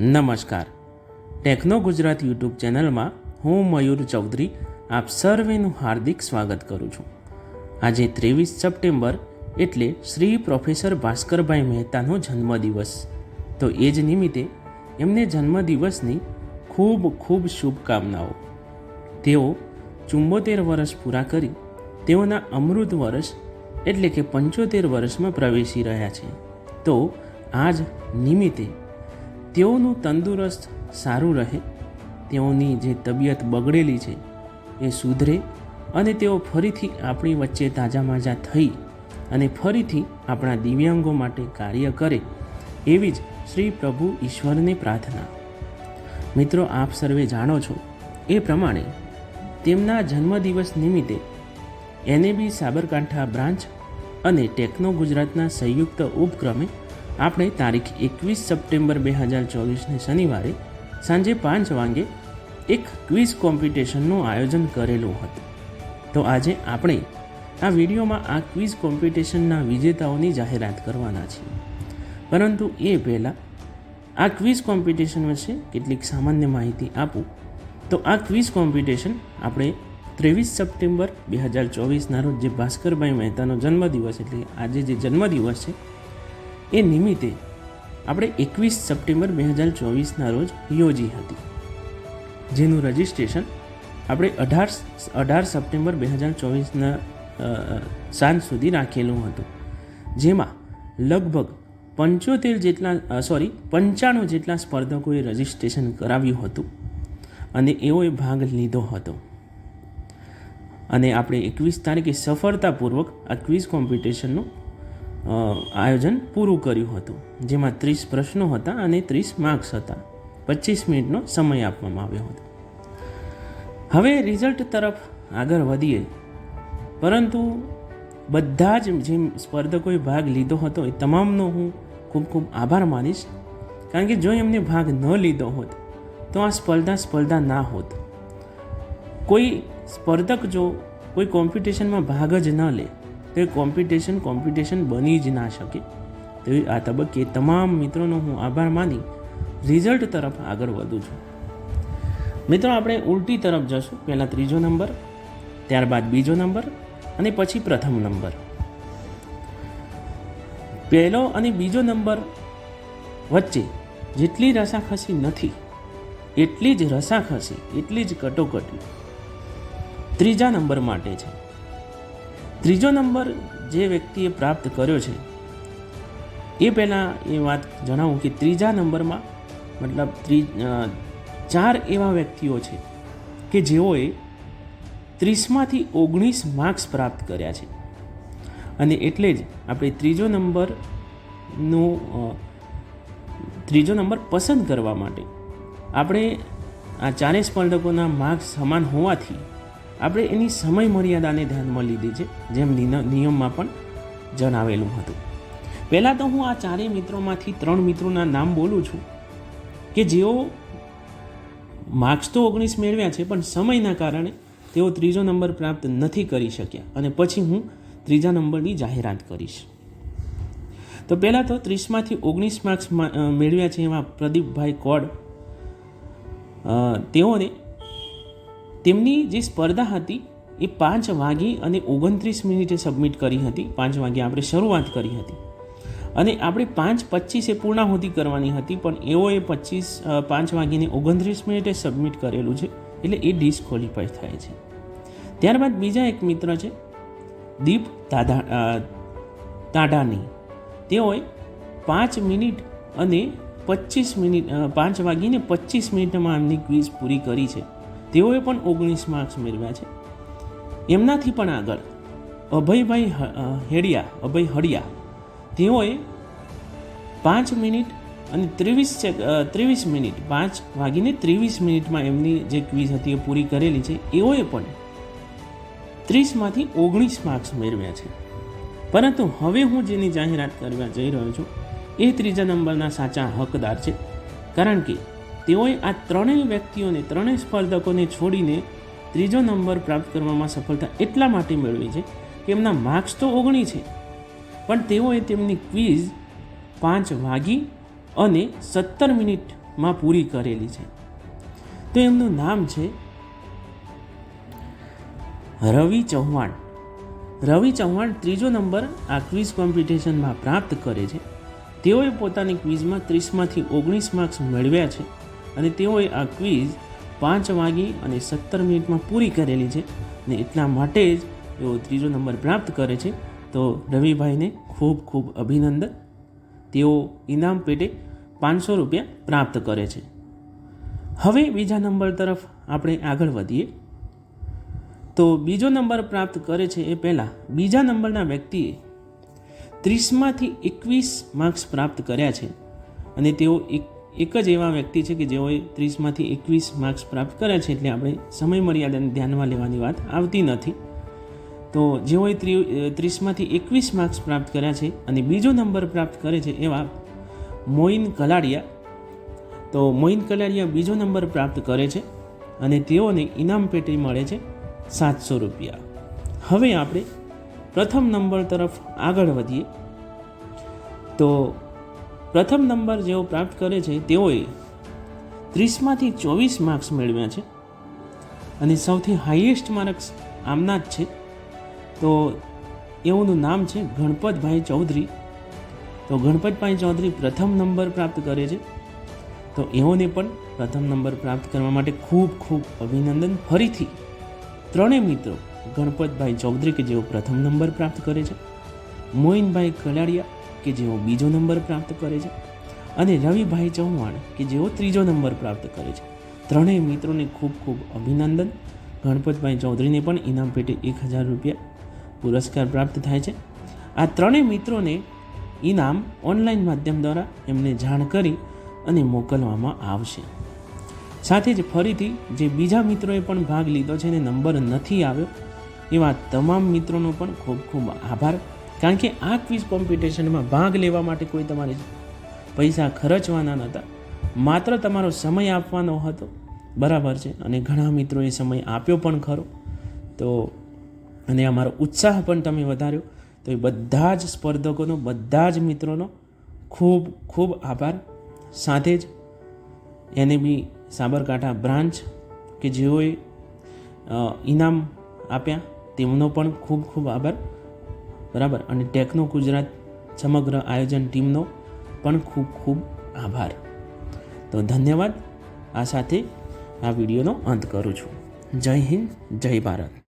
નમસ્કાર. Techno Gujarat YouTube ચેનલમાં હું મયુર ચૌધરી આપ સર્વેનું હાર્દિક સ્વાગત કરું છું. આજે ત્રેવીસ સપ્ટેમ્બર એટલે શ્રી પ્રોફેસર ભાસ્કરભાઈ મહેતાનો જન્મદિવસ. તો એ જ નિમિત્તે એમને જન્મદિવસની ખૂબ ખૂબ શુભકામનાઓ. તેઓ ચુંબોતેર વર્ષ પૂરા કરી તેઓના અમૃત વર્ષ એટલે કે પંચોતેર વર્ષમાં પ્રવેશી રહ્યા છે. તો આજ નિમિત્તે તેઓનું તંદુરસ્ત, સારું રહે, તેઓની જે તબિયત બગડેલી છે, એ સુધરે અને તેઓ ફરીથી આપણી વચ્ચે તાજા માજા થઈ અને ફરીથી આપણા દિવ્યાંગો માટે કાર્ય કરે, એવી જ શ્રી પ્રભુ ઈશ્વરને પ્રાર્થના. મિત્રો, આપ સર્વે જાણો છો, એ પ્રમાણે તેમના જન્મદિવસ નિમિત્તે એનએબી સાબરકાંઠા બ્રાન્ચ અને ટેકનો ગુજરાતના સંયુક્ત ઉપક્રમે આપણે તારીખ એકવીસ સપ્ટેમ્બર બે હજાર ચોવીસને શનિવારે સાંજે પાંચ વાગે એક ક્વિઝ કોમ્પિટિશનનું આયોજન કરેલું હતું. તો આજે આપણે આ વિડીયોમાં આ ક્વિઝ કોમ્પિટિશનના વિજેતાઓની જાહેરાત કરવાના છીએ. પરંતુ એ પહેલાં આ ક્વિઝ કોમ્પિટિશન વિશે કેટલીક સામાન્ય માહિતી આપું. તો આ ક્વિઝ કોમ્પિટિશન આપણે ત્રેવીસ સપ્ટેમ્બર બે હજાર ચોવીસના રોજ જે ભાસ્કરભાઈ મહેતાનો જન્મદિવસ એટલે આજે જે જન્મદિવસ છે એ નિમિત્તે આપણે એકવીસ સપ્ટેમ્બર બે હજાર ચોવીસના રોજ યોજી હતી, જેનું રજિસ્ટ્રેશન આપણે અઢાર અઢાર સપ્ટેમ્બર બે હજાર ચોવીસના સાંજ સુધી રાખેલું હતું, જેમાં લગભગ પંચોતેર જેટલા સોરી પંચાણું જેટલા સ્પર્ધકોએ રજિસ્ટ્રેશન કરાવ્યું હતું અને એઓએ ભાગ લીધો હતો. અને આપણે એકવીસ તારીખે સફળતાપૂર્વક આ ક્વિઝ કોમ્પિટિશનનું આયોજન પૂરું કર્યું હતું, જેમાં ત્રીસ પ્રશ્નો હતા અને ત્રીસ માર્ક્સ હતા. પચીસ મિનિટનો સમય આપવામાં આવ્યો હતો. હવે રિઝલ્ટ તરફ આગળ વધીએ. પરંતુ બધા જ જે સ્પર્ધકોએ ભાગ લીધો હતો એ તમામનો હું ખૂબ ખૂબ આભાર માનીશ. કારણ કે જો એમને ભાગ ન લીધો હોત, તો આ સ્પર્ધા સ્પર્ધા ના હોત. કોઈ સ્પર્ધક જો કોઈ કોમ્પિટિશનમાં ભાગ જ ન લે તો કોમ્પિટિશન કોમ્પિટિશન બની જ ના શકે. તેવી આ તબક્કે તમામ મિત્રોનો હું આભાર માની રિઝલ્ટ તરફ આગળ વધું છું. મિત્રો, આપણે ઉલટી તરફ જશું. પહેલાં ત્રીજો નંબર, ત્યારબાદ બીજો નંબર અને પછી પ્રથમ નંબર. પહેલો અને બીજો નંબર વચ્ચે જેટલી રસાખસી નથી, એટલી જ રસાખસી, એટલી જ કટોકટી ત્રીજા નંબર માટે છે. ત્રીજો નંબર જે વ્યક્તિએ પ્રાપ્ત કર્યો છે, એ પહેલાં એ વાત જણાવું કે ત્રીજા નંબરમાં મતલબ ત્રી ચાર એવા વ્યક્તિઓ છે કે જેઓએ ત્રીસમાંથી ઓગણીસ માર્ક્સ પ્રાપ્ત કર્યા છે. અને એટલે જ આપણે ત્રીજો નંબરનું ત્રીજો નંબર પસંદ કરવા માટે આપણે આ ચારેય સ્પર્ધકોના માર્ક્સ સમાન હોવાથી આપણે એની સમય મર્યાદાને ધ્યાનમાં લીધી છે, જેમ નિયમમાં પણ જણાવેલું હતું. પહેલાં તો હું આ ચારેય મિત્રોમાંથી ત્રણ મિત્રોના નામ બોલું છું, કે જેઓ માર્ક્સ તો ઓગણીસ મેળવ્યા છે, પણ સમયના કારણે તેઓ ત્રીજો નંબર પ્રાપ્ત નથી કરી શક્યા અને પછી હું ત્રીજા નંબરની જાહેરાત કરીશ. તો પહેલાં તો ત્રીસમાંથી ઓગણીસ માર્ક્સ મેળવ્યા છે એમાં પ્રદીપભાઈ કોડ. તેઓને તેમની જે સ્પર્ધા હતી, એ પાંચ વાગી અને ઓગણત્રીસ મિનિટે સબમિટ કરી હતી. પાંચ વાગે આપણે શરૂઆત કરી હતી. અને આપણે પાંચ પચીસે પૂર્ણાહુતિ કરવાની હતી, પણ એઓએ પચીસ પાંચ વાગીને ઓગણત્રીસ મિનિટે સબમિટ કરેલું છે, એટલે એ ડિસ્કોલિફાય થાય છે. ત્યારબાદ બીજા એક મિત્ર છે, દીપ તાધા તાડાની તેઓએ પાંચ મિનિટ અને પચીસ મિનિટ પાંચ વાગીને પચીસ મિનિટમાં એમની ક્વિઝ પૂરી કરી છે. તેઓએ પણ ઓગણીસ માર્ક્સ મેળવ્યા છે. એમનાથી પણ આગળ અભયભાઈ હેડિયા, અભય હડિયા, તેઓએ પાંચ મિનિટ અને ત્રેવીસ ત્રેવીસ મિનિટ, પાંચ વાગીને ત્રેવીસ મિનિટમાં એમની જે ક્વિઝ હતી એ પૂરી કરેલી છે. એઓએ પણ ત્રીસમાંથી ઓગણીસ માર્ક્સ મેળવ્યા છે. પરંતુ હવે હું જેની જાહેરાત કરવા જઈ રહ્યો છું, એ ત્રીજા નંબરના સાચા હકદાર છે. કારણ કે તેઓએ આ ત્રણેય વ્યક્તિઓને, ત્રણેય સ્પર્ધકોને છોડીને ત્રીજો નંબર પ્રાપ્ત કરવામાં સફળતા એટલા માટે મેળવી છે કે એમના માર્ક્સ તો ઓગણી છે. પણ તેઓએ તેમની ક્વિઝ પાંચ વાગી અને સત્તર મિનિટમાં પૂરી કરેલી છે. તો એમનું નામ છે રવિ ચૌહાણ. રવિ ચૌહાણ ત્રીજો નંબર આ ક્વિઝ કોમ્પિટિશનમાં પ્રાપ્ત કરે છે. તેઓએ પોતાની ક્વિઝમાં ત્રીસમાંથી ઓગણીસ માર્ક્સ મેળવ્યા છે. અને તેઓએ આ ક્વિઝ પાંચ વાગી અને સત્તર મિનિટમાં પૂરી કરેલી છે અને એટલા માટે જ તેઓ ત્રીજો નંબર પ્રાપ્ત કરે છે. તો રવિભાઈને ખૂબ ખૂબ અભિનંદન. તેઓ ઇનામ પેટે પાંચસો રૂપિયા પ્રાપ્ત કરે છે. હવે બીજા નંબર તરફ આપણે આગળ વધીએ. તો બીજો નંબર પ્રાપ્ત કરે છે એ પહેલાં બીજા નંબરના વ્યક્તિએ ત્રીસમાંથી એકવીસ માર્ક્સ પ્રાપ્ત કર્યા છે અને તેઓ એક એક જ એવા વ્યક્તિ છે કે જેઓએ ત્રીસમાંથી એકવીસ માર્ક્સ પ્રાપ્ત કર્યા છે એટલે આપણે સમય મર્યાદાને ધ્યાનમાં લેવાની વાત આવતી નથી. તો જેઓએ ત્રી ત્રીસમાંથી એકવીસ માર્ક્સ પ્રાપ્ત કર્યા છે અને બીજો નંબર પ્રાપ્ત કરે છે એવા મોઇન કલાડિયા. તો મોઇન કલાડિયા બીજો નંબર પ્રાપ્ત કરે છે અને તેઓને ઇનામ પેટી મળે છે સાતસો રૂપિયા. હવે આપણે પ્રથમ નંબર તરફ આગળ વધીએ. તો પ્રથમ નંબર જેઓ પ્રાપ્ત કરે છે તેઓએ ત્રીસમાંથી ચોવીસ માર્ક્સ મેળવ્યા છે. અને સૌથી હાઈએસ્ટ માર્ક્સ આમના જ છે. તો એઓનું નામ છે ગણપતભાઈ ચૌધરી. તો ગણપતભાઈ ચૌધરી પ્રથમ નંબર પ્રાપ્ત કરે છે. તો એઓને પણ પ્રથમ નંબર પ્રાપ્ત કરવા માટે ખૂબ ખૂબ અભિનંદન. ફરીથી ત્રણેય મિત્રો ગણપતભાઈ ચૌધરી કે જેઓ પ્રથમ નંબર પ્રાપ્ત કરે છે. મોઇનભાઈ કલાડિયા કે જેઓ બીજો નંબર પ્રાપ્ત કરે છે અને રવિભાઈ ચૌહાણ કે જેઓ ત્રીજો નંબર પ્રાપ્ત કરે છે. ત્રણેય મિત્રોને ખૂબ ખૂબ અભિનંદન. ગણપતભાઈ ચૌધરીને પણ ઇનામ પેટે એક હજાર રૂપિયા પુરસ્કાર પ્રાપ્ત થાય છે. આ ત્રણેય મિત્રોને ઇનામ ઓનલાઈન માધ્યમ દ્વારા એમને જાણ કરી અને મોકલવામાં આવશે. સાથે જ ફરીથી જે બીજા મિત્રોએ પણ ભાગ લીધો છે અને નંબર નથી આવ્યો, એવા તમામ મિત્રોનો પણ ખૂબ ખૂબ આભાર. કારણ કે આ ક્વિઝ કોમ્પિટિશનમાં ભાગ લેવા માટે કોઈ તમારે પૈસા ખર્ચવાના નહોતા. માત્ર તમારો સમય આપવાનો હતો. બરાબર છે. અને ઘણા મિત્રોએ સમય આપ્યો પણ ખરો. તો અને અમારો ઉત્સાહ પણ તમે વધાર્યો. તો એ બધા જ સ્પર્ધકોનો, બધા જ મિત્રોનો ખૂબ ખૂબ આભાર. સાથે જ એને બી સાબરકાંઠા બ્રાન્ચ કે જેઓએ ઇનામ આપ્યા, તેમનો પણ ખૂબ ખૂબ આભાર. બરાબર? અને ટેકનો ગુજરાત સમગ્ર આયોજન ટીમનો પણ ખૂબ ખૂબ આભાર. તો ધન્યવાદ. આ સાથે આ વિડીયોનો અંત કરું છું. જય હિન્દ, જય ભારત.